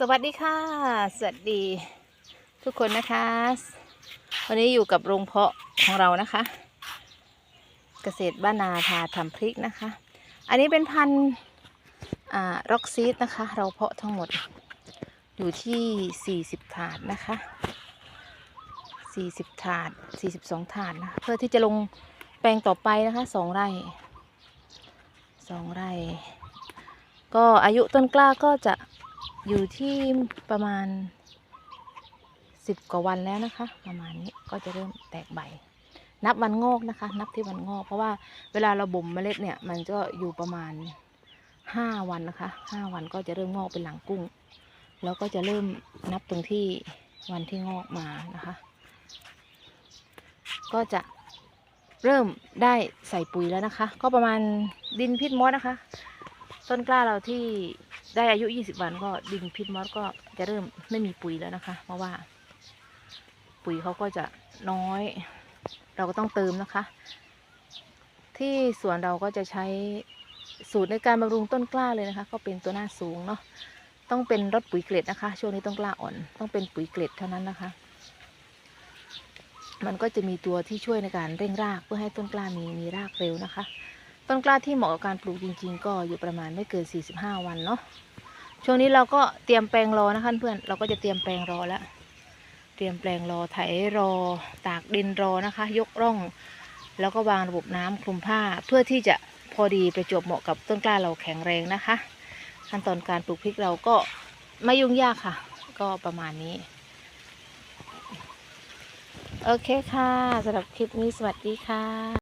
สวัสดีค่ะ สวัสดี ทุกคนนะคะ วันนี้อยู่กับโรงเพาะของเรานะคะ เกษตรบ้านนาพาทำพริกนะคะ อันนี้เป็นพันธุ์อ่าร็อกซีดนะคะ เราเพาะทั้งหมดอยู่ที่ 40 ถาดนะคะ 40 ถาด 42 ถาดนะเพื่อที่จะลงแปลงต่อไปนะคะ 2 ไร่ 2 ไร่ ก็อายุต้นกล้าก็จะ อยู่ที่ประมาณสิบกว่าวันแล้วนะคะ ประมาณนี้ก็จะเริ่มแตกใบ นับวันงอกนะคะ นับที่วันงอก เพราะว่าเวลาเราบ่มเมล็ดเนี่ยมันก็อยู่ประมาณห้าวันนะคะห้าวันก็จะเริ่มงอกเป็นหลังกุ้ง แล้วก็จะเริ่มนับตรงที่วันที่งอกมานะคะ ก็จะเริ่มได้ใส่ปุ๋ยแล้วนะคะ ก็ประมาณดินพิษมดนะคะ ต้นกล้าเราที่ ได้อายุ 20 วันก็ดินพิษมอสก็จะเริ่มไม่มีปุ๋ยแล้วนะคะ เพราะว่า ปุ๋ยเขาก็จะน้อย เราก็ต้องเติมนะคะ ที่สวนเราก็จะใช้สูตรในการบำรุงต้นกล้าเลยนะคะ ก็เป็นตัวหน้าสูงเนาะต้องเป็นรถปุ๋ยเกล็ดนะคะ ช่วงนี้ต้นกล้าอ่อน ต้องเป็นปุ๋ยเกล็ดเท่านั้นนะคะ มันก็จะมีตัวที่ช่วยในการเร่งรากเพื่อให้ต้นกล้ามีมีรากเร็วนะคะ ต้นกล้าที่เหมาะกับการปลูกจริง ๆ ก็อยู่ประมาณไม่เกิน 45 วันเนาะช่วงนี้เราก็เตรียมแปลงรอนะคะเพื่อนเราก็จะเตรียมแปลงรอแล้ว เตรียมแปลงรอไถรอ ตากดินรอนะคะ ยกร่อง แล้วก็วางระบบน้ำคลุมผ้า เพื่อที่จะพอดีประจวบเหมาะกับต้นกล้าเราแข็งแรงนะคะ ขั้นตอนการปลูกพริกเราก็ไม่ยุ่งยากค่ะ ก็ประมาณนี้ โอเคค่ะสำหรับคลิปนี้สวัสดีค่ะ